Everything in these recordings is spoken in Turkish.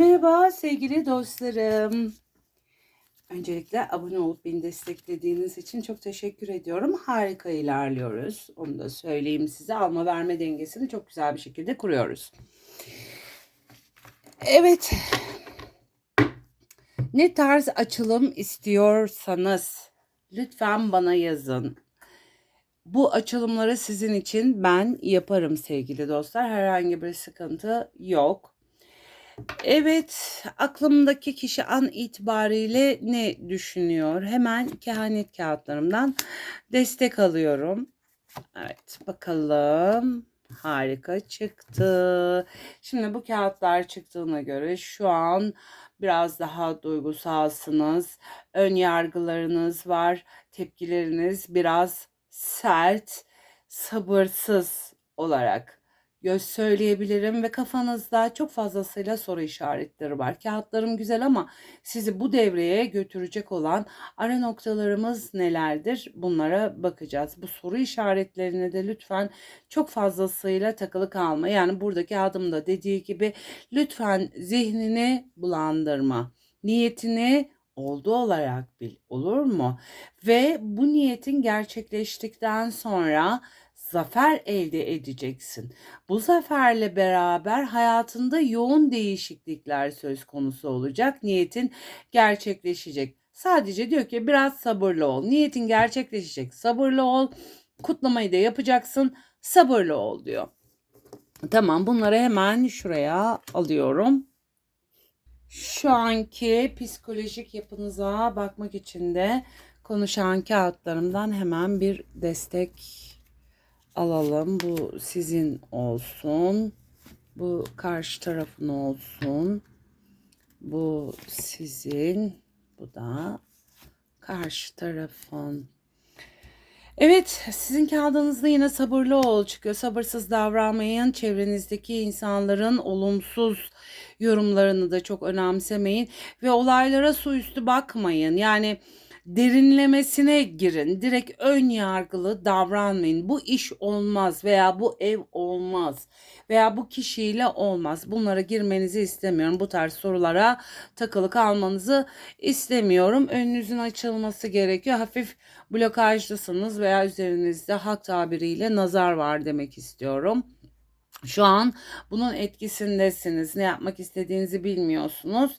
Merhaba sevgili dostlarım. Öncelikle abone olup beni desteklediğiniz için çok teşekkür ediyorum. Harika ilerliyoruz. Onu da söyleyeyim size. Alma verme dengesini çok güzel bir şekilde kuruyoruz. Evet. Ne tarz açılım istiyorsanız lütfen bana yazın. Bu açılımları sizin için ben yaparım sevgili dostlar. Herhangi bir sıkıntı yok. Evet, aklımdaki kişi an itibariyle ne düşünüyor? Hemen kehanet kağıtlarımdan destek alıyorum. Evet, bakalım. Harika çıktı. Şimdi bu kağıtlar çıktığına göre şu an biraz daha duygusalsınız. Ön yargılarınız var. Tepkileriniz biraz sert, sabırsız olarak göz söyleyebilirim ve kafanızda çok fazlasıyla soru işaretleri var. Kağıtlarım güzel ama sizi bu devreye götürecek olan ara noktalarımız nelerdir? Bunlara bakacağız. Bu soru işaretlerine de lütfen çok fazlasıyla takılı kalma. Yani buradaki adımda dediği gibi lütfen zihnini bulandırma. Niyetini olduğu olarak bil. Olur mu? Ve bu niyetin gerçekleştikten sonra zafer elde edeceksin. Bu zaferle beraber hayatında yoğun değişiklikler söz konusu olacak. Niyetin gerçekleşecek. Sadece diyor ki biraz sabırlı ol. Niyetin gerçekleşecek. Sabırlı ol. Kutlamayı da yapacaksın. Sabırlı ol diyor. Tamam bunları hemen şuraya alıyorum. Şu anki psikolojik yapınıza bakmak için de konuşan kağıtlarımdan hemen bir destek alalım. Bu sizin olsun. Bu karşı tarafın olsun. Bu sizin. Bu da karşı tarafın. Evet, sizin kağıdınızda yine sabırlı ol çıkıyor. Sabırsız davranmayın. Çevrenizdeki insanların olumsuz yorumlarını da çok önemsemeyin ve olaylara su üstü bakmayın. Yani derinlemesine girin. Direkt ön yargılı davranmayın. Bu iş olmaz veya bu ev olmaz veya bu kişiyle olmaz. Bunlara girmenizi istemiyorum. Bu tarz sorulara takılı kalmanızı istemiyorum. Önünüzün açılması gerekiyor. Hafif blokajlısınız veya üzerinizde hak tabiriyle nazar var demek istiyorum. Şu an bunun etkisindesiniz. Ne yapmak istediğinizi bilmiyorsunuz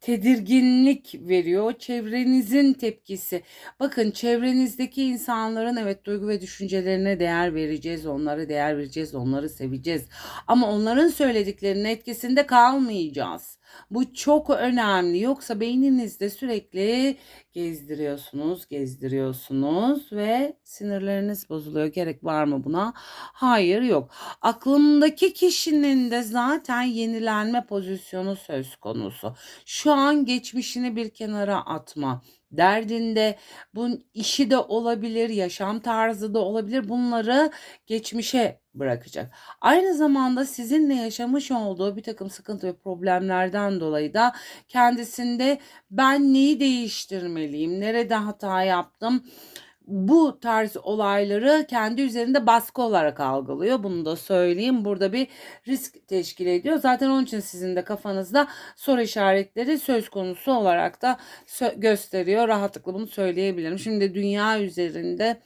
tedirginlik veriyor. Çevrenizin tepkisi. Bakın çevrenizdeki insanların evet duygu ve düşüncelerine değer vereceğiz. Onlara değer vereceğiz. Onları seveceğiz. Ama onların söylediklerinin etkisinde kalmayacağız. Bu çok önemli. Yoksa beyninizde sürekli gezdiriyorsunuz, gezdiriyorsunuz ve sinirleriniz bozuluyor. Gerek var mı buna? Hayır yok. Aklımdaki kişinin de zaten yenilenme pozisyonu söz konusu. Şu an geçmişini bir kenara atma derdinde bunun işi de olabilir, yaşam tarzı da olabilir. Bunları geçmişe bırakacak. Aynı zamanda sizinle yaşamış olduğu bir takım sıkıntı ve problemlerden dolayı da kendisinde ben neyi değiştirmeliyim, nerede hata yaptım, bu tarz olayları kendi üzerinde baskı olarak algılıyor. Bunu da söyleyeyim. Burada bir risk teşkil ediyor. Zaten onun için sizin de kafanızda soru işaretleri söz konusu olarak da gösteriyor. Rahatlıkla bunu söyleyebilirim. Şimdi dünya üzerinde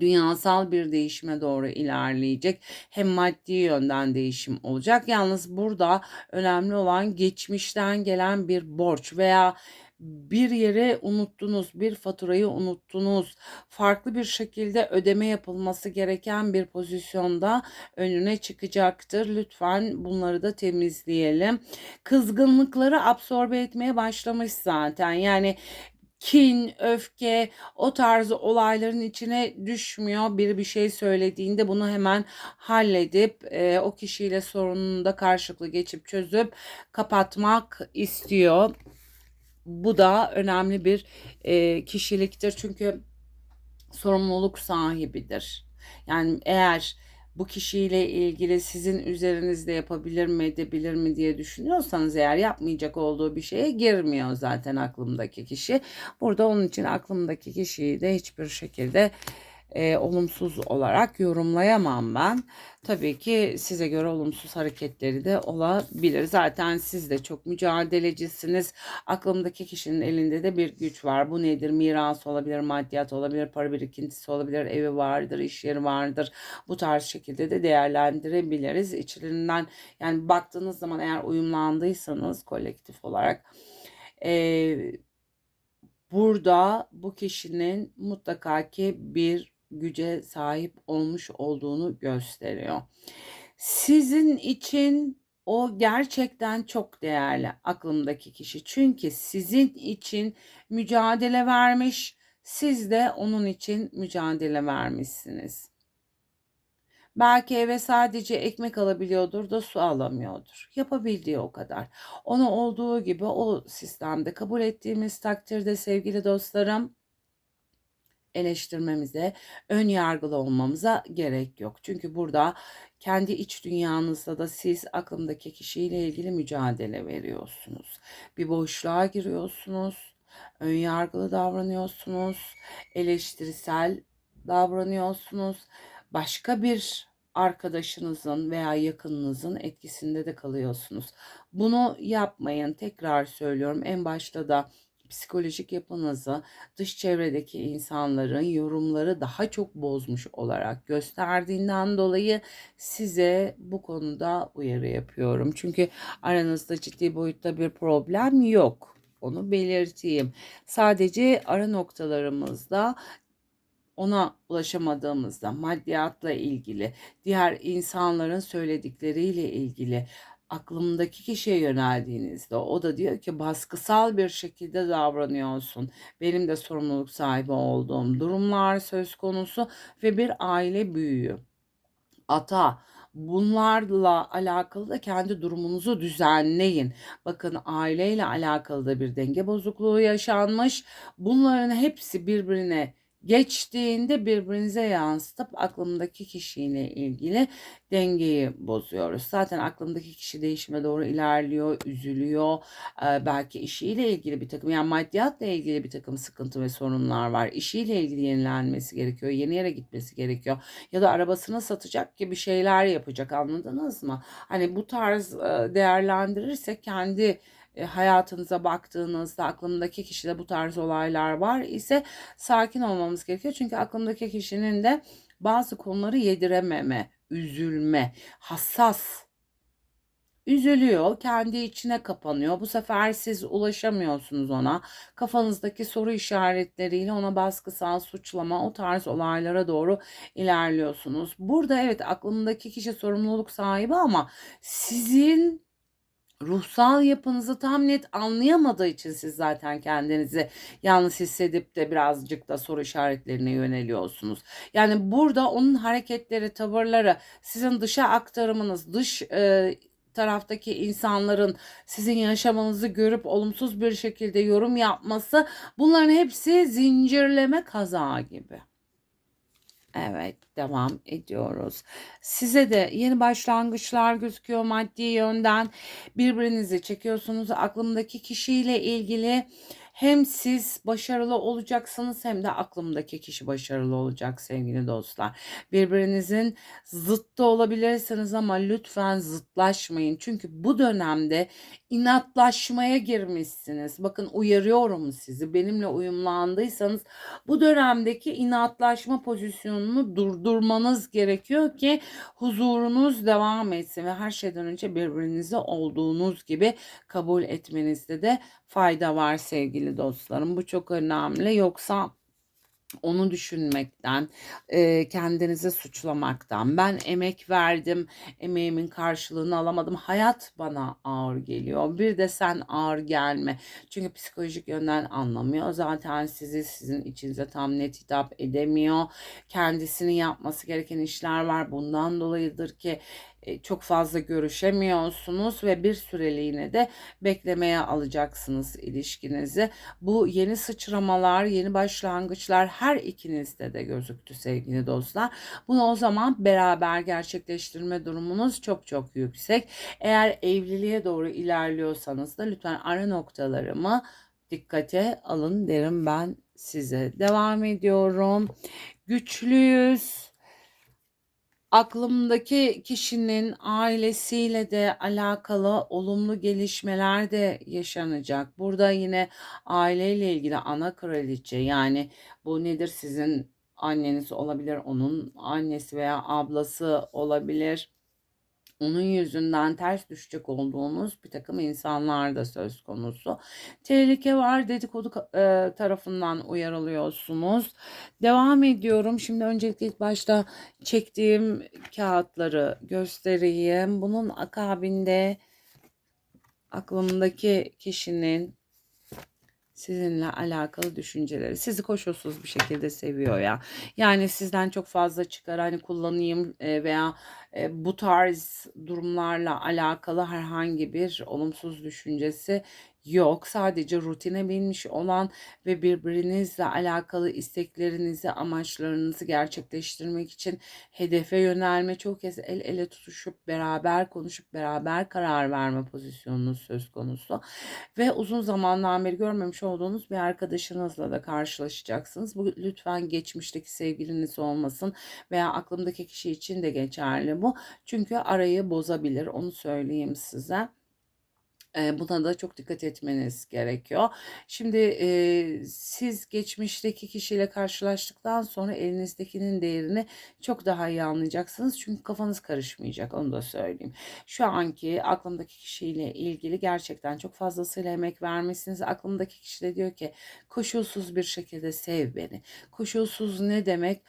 dünyasal bir değişime doğru ilerleyecek. Hem maddi yönden değişim olacak. Yalnız burada önemli olan geçmişten gelen bir borç veya bir yere unuttunuz, bir faturayı unuttunuz, farklı bir şekilde ödeme yapılması gereken bir pozisyonda önüne çıkacaktır. Lütfen bunları da temizleyelim. Kızgınlıkları absorbe etmeye başlamış zaten. Yani kin, öfke, o tarz olayların içine düşmüyor. Biri bir şey söylediğinde bunu hemen halledip e, o kişiyle sorununu da karşılıklı geçip çözüp kapatmak istiyor. Bu da önemli bir e, kişiliktir çünkü sorumluluk sahibidir. Yani eğer bu kişiyle ilgili sizin üzerinizde yapabilir mi edebilir mi diye düşünüyorsanız eğer yapmayacak olduğu bir şeye girmiyor zaten aklımdaki kişi. Burada onun için aklımdaki kişiyi de hiçbir şekilde e, olumsuz olarak yorumlayamam ben. Tabii ki size göre olumsuz hareketleri de olabilir. Zaten siz de çok mücadelecisiniz. Aklımdaki kişinin elinde de bir güç var. Bu nedir? Miras olabilir, maddiyat olabilir, para birikintisi olabilir, evi vardır, iş yeri vardır. Bu tarz şekilde de değerlendirebiliriz. İçlerinden yani baktığınız zaman eğer uyumlandıysanız kolektif olarak e, burada bu kişinin mutlaka ki bir güce sahip olmuş olduğunu gösteriyor. Sizin için o gerçekten çok değerli aklımdaki kişi. Çünkü sizin için mücadele vermiş, siz de onun için mücadele vermişsiniz. Belki eve sadece ekmek alabiliyordur da su alamıyordur. Yapabildiği o kadar. Onu olduğu gibi o sistemde kabul ettiğimiz takdirde sevgili dostlarım eleştirmemize, ön yargılı olmamıza gerek yok. Çünkü burada kendi iç dünyanızda da siz aklımdaki kişiyle ilgili mücadele veriyorsunuz. Bir boşluğa giriyorsunuz, ön yargılı davranıyorsunuz, eleştirisel davranıyorsunuz. Başka bir arkadaşınızın veya yakınınızın etkisinde de kalıyorsunuz. Bunu yapmayın. Tekrar söylüyorum. En başta da psikolojik yapınızı dış çevredeki insanların yorumları daha çok bozmuş olarak gösterdiğinden dolayı size bu konuda uyarı yapıyorum. Çünkü aranızda ciddi boyutta bir problem yok. Onu belirteyim. Sadece ara noktalarımızda ona ulaşamadığımızda maddiyatla ilgili, diğer insanların söyledikleriyle ilgili aklımdaki kişiye yöneldiğinizde o da diyor ki baskısal bir şekilde davranıyorsun. Benim de sorumluluk sahibi olduğum durumlar söz konusu ve bir aile büyüğü. Ata Bunlarla alakalı da kendi durumunuzu düzenleyin. Bakın aileyle alakalı da bir denge bozukluğu yaşanmış. Bunların hepsi birbirine geçtiğinde birbirinize yansıtıp aklımdaki kişiyle ilgili dengeyi bozuyoruz. Zaten aklımdaki kişi değişime doğru ilerliyor, üzülüyor. Ee, belki işiyle ilgili bir takım yani maddiyatla ilgili bir takım sıkıntı ve sorunlar var. İşiyle ilgili yenilenmesi gerekiyor, yeni yere gitmesi gerekiyor. Ya da arabasını satacak gibi şeyler yapacak anladınız mı? Hani bu tarz değerlendirirsek kendi e, hayatınıza baktığınızda aklımdaki kişide bu tarz olaylar var ise sakin olmamız gerekiyor. Çünkü aklımdaki kişinin de bazı konuları yedirememe, üzülme, hassas üzülüyor, kendi içine kapanıyor. Bu sefer siz ulaşamıyorsunuz ona. Kafanızdaki soru işaretleriyle ona baskısal suçlama, o tarz olaylara doğru ilerliyorsunuz. Burada evet aklımdaki kişi sorumluluk sahibi ama sizin ruhsal yapınızı tam net anlayamadığı için siz zaten kendinizi yalnız hissedip de birazcık da soru işaretlerine yöneliyorsunuz. Yani burada onun hareketleri, tavırları, sizin dışa aktarımınız, dış e, taraftaki insanların sizin yaşamanızı görüp olumsuz bir şekilde yorum yapması bunların hepsi zincirleme kaza gibi. Evet, devam ediyoruz. Size de yeni başlangıçlar gözüküyor maddi yönden. Birbirinizi çekiyorsunuz. Aklımdaki kişiyle ilgili hem siz başarılı olacaksınız hem de aklımdaki kişi başarılı olacak sevgili dostlar. Birbirinizin zıttı olabilirsiniz ama lütfen zıtlaşmayın. Çünkü bu dönemde inatlaşmaya girmişsiniz. Bakın uyarıyorum sizi. Benimle uyumlandıysanız bu dönemdeki inatlaşma pozisyonunu durdurmanız gerekiyor ki huzurunuz devam etsin ve her şeyden önce birbirinizi olduğunuz gibi kabul etmenizde de fayda var sevgili dostlarım. Bu çok önemli. Yoksa onu düşünmekten, kendinizi suçlamaktan, ben emek verdim, emeğimin karşılığını alamadım, hayat bana ağır geliyor. Bir de sen ağır gelme. Çünkü psikolojik yönden anlamıyor. Zaten sizi sizin içinize tam net hitap edemiyor. Kendisinin yapması gereken işler var. Bundan dolayıdır ki çok fazla görüşemiyorsunuz ve bir süreliğine de beklemeye alacaksınız ilişkinizi. Bu yeni sıçramalar, yeni başlangıçlar her ikinizde de gözüktü sevgili dostlar. Bunu o zaman beraber gerçekleştirme durumunuz çok çok yüksek. Eğer evliliğe doğru ilerliyorsanız da lütfen ara noktalarımı dikkate alın derim ben size. Devam ediyorum. Güçlüyüz. Aklımdaki kişinin ailesiyle de alakalı olumlu gelişmeler de yaşanacak. Burada yine aileyle ilgili ana kraliçe yani bu nedir sizin anneniz olabilir, onun annesi veya ablası olabilir onun yüzünden ters düşecek olduğunuz bir takım insanlar da söz konusu. Tehlike var dedikodu e, tarafından uyarılıyorsunuz. Devam ediyorum. Şimdi öncelikle ilk başta çektiğim kağıtları göstereyim. Bunun akabinde aklımdaki kişinin sizinle alakalı düşünceleri. Sizi koşulsuz bir şekilde seviyor ya. Yani sizden çok fazla çıkar hani kullanayım e, veya e, bu tarz durumlarla alakalı herhangi bir olumsuz düşüncesi yok. Sadece rutine binmiş olan ve birbirinizle alakalı isteklerinizi, amaçlarınızı gerçekleştirmek için hedefe yönelme, çok kez el ele tutuşup beraber konuşup beraber karar verme pozisyonunuz söz konusu. Ve uzun zamandan beri görmemiş olduğunuz bir arkadaşınızla da karşılaşacaksınız. Bu lütfen geçmişteki sevgiliniz olmasın veya aklımdaki kişi için de geçerli bu. Çünkü arayı bozabilir onu söyleyeyim size. Buna da çok dikkat etmeniz gerekiyor. Şimdi e, siz geçmişteki kişiyle karşılaştıktan sonra elinizdekinin değerini çok daha iyi anlayacaksınız. Çünkü kafanız karışmayacak onu da söyleyeyim. Şu anki aklımdaki kişiyle ilgili gerçekten çok fazlasıyla emek vermesiniz. Aklımdaki kişi de diyor ki koşulsuz bir şekilde sev beni. Koşulsuz ne demek?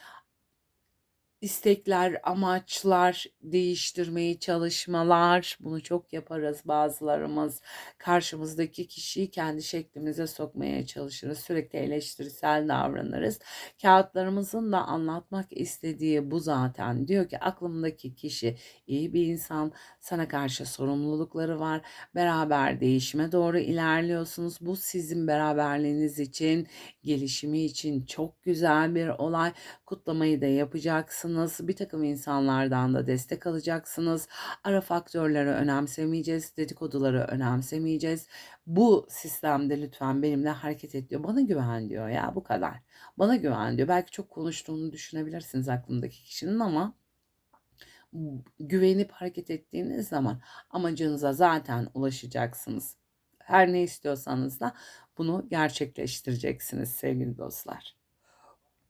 İstekler, amaçlar değiştirmeyi çalışmalar bunu çok yaparız bazılarımız. Karşımızdaki kişiyi kendi şeklimize sokmaya çalışırız. Sürekli eleştirisel davranırız. Kağıtlarımızın da anlatmak istediği bu zaten. Diyor ki aklımdaki kişi iyi bir insan. Sana karşı sorumlulukları var. Beraber değişime doğru ilerliyorsunuz. Bu sizin beraberliğiniz için, gelişimi için çok güzel bir olay. Kutlamayı da yapacaksınız alacaksınız. Bir takım insanlardan da destek alacaksınız. Ara faktörleri önemsemeyeceğiz. Dedikoduları önemsemeyeceğiz. Bu sistemde lütfen benimle hareket et diyor. Bana güven diyor ya bu kadar. Bana güven diyor. Belki çok konuştuğunu düşünebilirsiniz aklımdaki kişinin ama güvenip hareket ettiğiniz zaman amacınıza zaten ulaşacaksınız. Her ne istiyorsanız da bunu gerçekleştireceksiniz sevgili dostlar.